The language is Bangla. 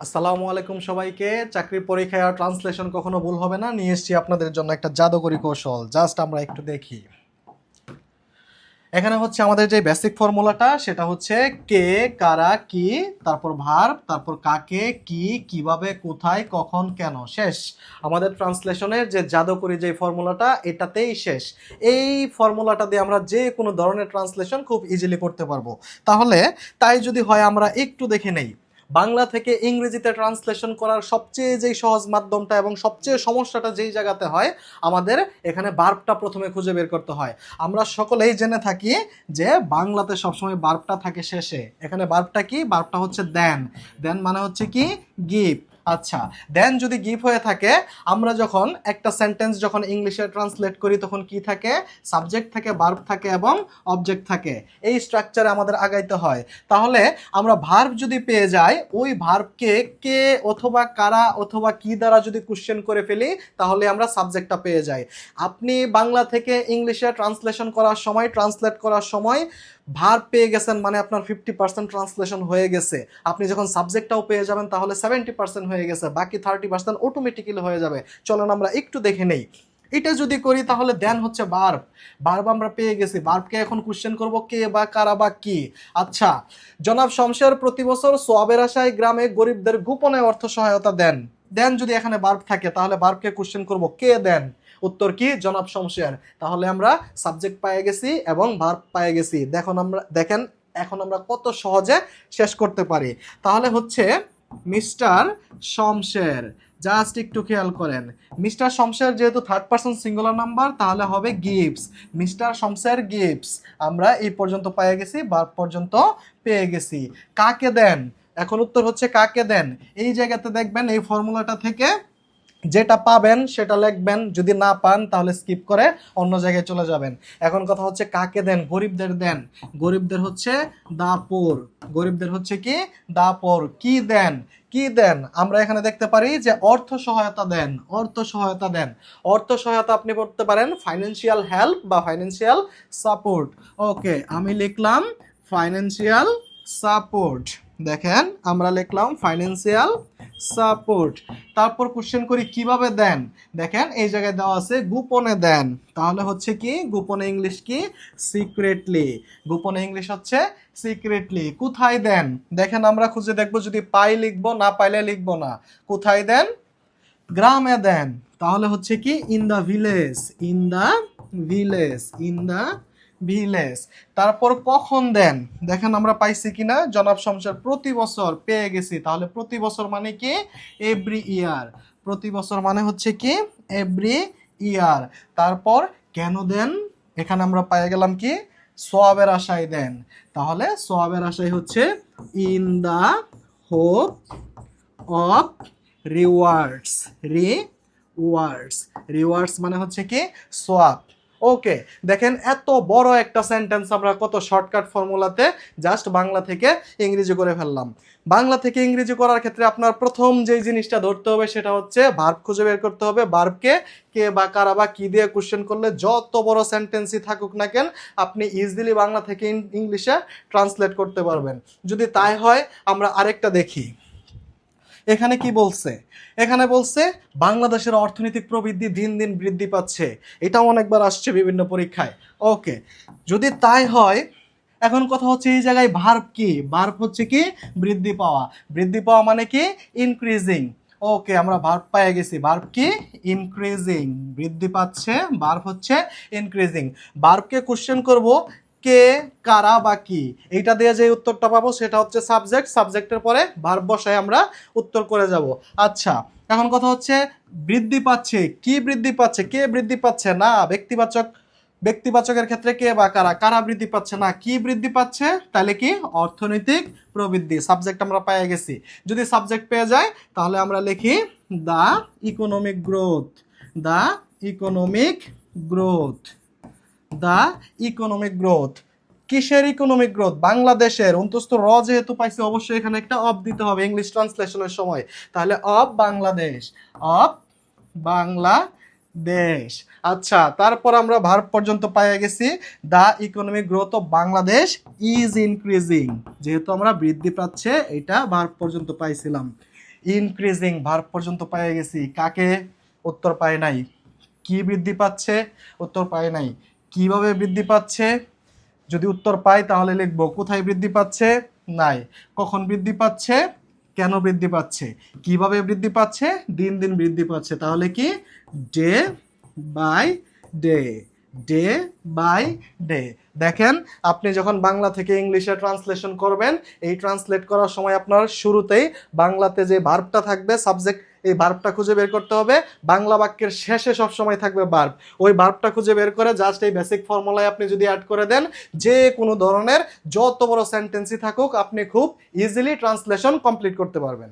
আসসালামু আলাইকুম সবাইকে। চাকরির পরীক্ষায় আর ট্রান্সলেশন কখনো ভুল হবে না। নিয়ে এসেছি আপনাদের জন্য একটা জাদুকরি কৌশল। জাস্ট আমরা একটু দেখি। এখানে হচ্ছে আমাদের যে বেসিক ফর্মুলাটা সেটা হচ্ছে কে, কারা, কি, তারপর ভার তারপর কাকে, কি, কীভাবে, কোথায়, কখন, কেন। শেষ। আমাদের ট্রান্সলেশনের যে জাদুকরি যে ফর্মুলাটা এটাতেই শেষ। এই ফর্মুলাটা দিয়ে আমরা যে কোনো ধরনের ট্রান্সলেশন খুব ইজিলি করতে পারব। তাহলে, তাই যদি হয়, আমরা একটু দেখে নেই। বাংলা থেকে ইংরেজিতে ট্রান্সলেশন করার সবচেয়ে যেই সহজ মাধ্যমটা এবং সবচেয়ে সমস্যাটা যেই জায়গাতে হয়, আমাদের এখানে বার্বটা প্রথমে খুঁজে বের করতে হয়। আমরা সকলেই জেনে থাকি যে বাংলাতে সবসময় বার্বটা থাকে শেষে। এখানে বার্বটা কি? বার্বটা হচ্ছে দেন। দেন মানে হচ্ছে কি? গিভ আচ্ছা দেন যদি গিভ হয়ে থাকে, আমরা যখন একটা সেন্টেন্স যখন ইংলিশে ট্রান্সলেট করি, তখন কি থাকে? সাবজেক্ট থাকে ভার্ব থাকে এবং অবজেক্ট থাকে। এই স্ট্রাকচারে আমাদের আগাইতে হয়। তাহলে আমরা ভার্ব যদি পেয়ে যাই, ওই ভার্বকে কে অথবা কারা অথবা কি দ্বারা যদি কোশ্চেন করে ফেলি, তাহলে আমরা সাবজেক্টটা পেয়ে যাই। আপনি বাংলা থেকে ইংলিশে ট্রান্সলেশন করার সময় ট্রান্সলেট করার সময় ভার পেয়ে গেছেন মানে আপনার ফিফটি পার্সেন্ট ট্রান্সলেশন হয়ে গেছে। আপনি যখন সাবজেক্টটাও পেয়ে যাবেন, তাহলে সেভেন্টি পার্সেন্ট হয়ে গেছে, বাকি থার্টি পার্সেন্ট অটোমেটিক্যালি হয়ে যাবে। চলুন আমরা একটু দেখে নেই। এটা যদি করি, তাহলে দেন হচ্ছে বার্ব বার্ব আমরা পেয়ে গেছি। বার্বকে এখন কোশ্চেন করব, কে বা কারা বা কি? আচ্ছা জনাব শমশের প্রতি বছর সোয়াবের আশায় গ্রামে গরিবদের গোপনে অর্থ সহায়তা দেন। দেন যদি এখানে বার্ব থাকে, তাহলে বার্বকে কোশ্চেন করব, কে দেন? উত্তর কি? জনাব শমশের। তাহলে আমরা সাবজেক্ট পেয়ে গেছি এবং ভার্ব পেয়ে গেছি। দেখুন আমরা, দেখেন এখন আমরা কত সহজে শেষ করতে পারি। তাহলে হচ্ছে মিস্টার শমশের। জাস্ট একটু খেয়াল করেন। মিস্টার শমশের যেহেতু থার্ড পার্সন সিঙ্গুলার নাম্বার তাহলে হবে গিফটস মিস্টার শমশের গিফটস আমরা এই পর্যন্ত পেয়ে গেছি বার পর্যন্ত পেয়ে গেছি। কাকে দেন? এখন উত্তর হচ্ছে কাকে দেন? এই জায়গাতে দেখবেন এই ফর্মুলাটা থেকে যেটা পাবেন সেটা লিখবেন, যদি না পান তাহলে স্কিপ করে অন্য জায়গায় চলে যাবেন। এখন কথা হচ্ছে কাকে দেন? গরিবদের দেন। গরিবদের হচ্ছে দাপর। গরিবদের হচ্ছে কি? দাপর। কি দেন? কি দেন? আমরা এখানে দেখতে পারি যে অর্থ সহায়তা দেন। অর্থ সহায়তা দেন। অর্থ সহায়তা আপনি করতে পারেন ফাইন্যান্সিয়াল হেল্প বা ফাইন্যান্সিয়াল সাপোর্ট ওকে আমি লিখলাম ফাইন্যান্সিয়াল সাপোর্ট দেখেন, আমরা লিখলাম ফাইন্যান্সিয়াল সাপোর্ট তারপর কোশ্চেন করি, কীভাবে দেন? দেখেন, এই জায়গায় দেওয়া আছে, গোপনে দেন। তাহলে হচ্ছে কি, গোপনে ইংলিশ কি? সিক্রেটলি গোপনে ইংলিশ হচ্ছে সিক্রেটলি কোথায় দেন? দেখেন, আমরা খুঁজে দেখব যদি পাই লিখব, না পাইলে লিখব না। কোথায় দেন? গ্রামে দেন। তাহলে হচ্ছে কি in the village in the village in the village তারপর কখন দেন? দেখেন আমরা পাইছি কিনা? জনাব শমশের প্রতি বছর পেয়ে গেছি। তাহলে প্রতি বছর মানে কি? এভরি ইয়ার প্রতি বছর মানে হচ্ছে কি? এভরি ইয়ার তারপর কেন দেন? এখানে আমরা পেয়ে গেলাম কি? সোয়াবের আশায় দেন। তাহলে সোয়াবের আশায় হচ্ছে in the hope of rewards rewards rewards মানে হচ্ছে কি? সোয়াব। ওকে দেখেন এত বড় একটা সেন্টেন্স আমরা কত শর্টকাট ফর্মুলাতে জাস্ট বাংলা থেকে ইংরেজি করে ফেললাম। বাংলা থেকে ইংরেজি করার ক্ষেত্রে আপনার প্রথম যেই জিনিসটা ধরতে হবে সেটা হচ্ছে ভার্ব খুঁজে বের করতে হবে। ভার্বকে কে বা কারা বা কী দিয়ে কোশ্চেন করলে যত বড় সেন্টেন্সই থাকুক না কেন আপনি ইজিলি বাংলা থেকে ইংলিশে ট্রান্সলেট করতে পারবেন। যদি তাই হয়, আমরা আরেকটা দেখি। এখানে কি বলছে? এখানে বলছে, বাংলাদেশের অর্থনৈতিক প্রবৃদ্ধি দিন দিন বৃদ্ধি পাচ্ছে। এটাও অনেকবার আসছে বিভিন্ন পরীক্ষায়। ওকে, যদি তাই হয়, এখন কথা হচ্ছে এই জায়গায় ভার্ব কি? ভার্ব হচ্ছে কি? বৃদ্ধি পাওয়া। বৃদ্ধি পাওয়া মানে কি? ইনক্রিজিং ওকে, আমরা ভার্ব পেয়ে গেছি। ভার্ব কি? ইনক্রিজিং বৃদ্ধি পাচ্ছে ভার্ব হচ্ছে ইনক্রিজিং ভার্বকে কোশ্চেন করব কে, কারা বা কি? এইটা দিয়ে যে উত্তরটা পাবো সেটা হচ্ছে সাবজেক্ট সাবজেক্টের পরে ভার্ব বসায় আমরা উত্তর করে যাব। আচ্ছা এখন কথা হচ্ছে বৃদ্ধি পাচ্ছে, কি বৃদ্ধি পাচ্ছে, কে বৃদ্ধি পাচ্ছে? না, ব্যক্তিবাচক। ব্যক্তিবাচকের ক্ষেত্রে কে বা কারা? কারা বৃদ্ধি পাচ্ছে? না, কি বৃদ্ধি পাচ্ছে? তাহলে কি? অর্থনৈতিক প্রবৃদ্ধি সাবজেক্ট আমরা পেয়ে গেছি। যদি সাবজেক্ট পেয়ে যায়, তাহলে আমরা লিখি the economic growth the economic growth the economic growth. কিসের ইকোনমিক গ্রোথ? বাংলাদেশের। অন্তস্থ র যেহেতু পাইছে, অবশ্যই এখানে একটা অফ দিতে হবে ইংলিশ ট্রান্সলেশনের সময়। তাহলে অফ বাংলাদেশ। অফ বাংলাদেশ। আচ্ছা তারপর আমরা ভারত পর্যন্ত পাইয়া গেছি। The economic growth of Bangladesh is increasing. যেহেতু আমরা বৃদ্ধি পাচ্ছে, এটা ভারত পর্যন্ত পাইছিলাম। ইনক্রিজিং ভারত পর্যন্ত পেয়ে গেছি। কাকে? উত্তর পায় নাই। কি বৃদ্ধি পাচ্ছে? উত্তর পায় নাই। কীভাবে বৃদ্ধি পাচ্ছে? যদি উত্তর পাই তাহলে লিখব, কোথায় বৃদ্ধি পাচ্ছে? নাই। কখন বৃদ্ধি পাচ্ছে? কেন বৃদ্ধি পাচ্ছে? কীভাবে বৃদ্ধি পাচ্ছে? দিন দিন বৃদ্ধি পাচ্ছে। তাহলে কি? Day by day day by day. দেখেন, আপনি যখন বাংলা থেকে ইংলিশে ট্রান্সলেশন করবেন, এই ট্রান্সলেট করার সময় আপনার শুরুতেই বাংলাতে যে ভার্বটা থাকবে, সাবজেক্ট এই বার্বটা খুঁজে বের করতে হবে। বাংলা বাক্যের শেষে সব সময় থাকবে বার্ব ওই বার্বটা খুঁজে বের করে জাস্ট এই বেসিক ফর্মুলায় আপনি যদি অ্যাড করে দেন, যে কোনো ধরনের যত বড় সেন্টেন্সই থাকুক, আপনি খুব ইজিলি ট্রান্সলেশন কমপ্লিট করতে পারবেন।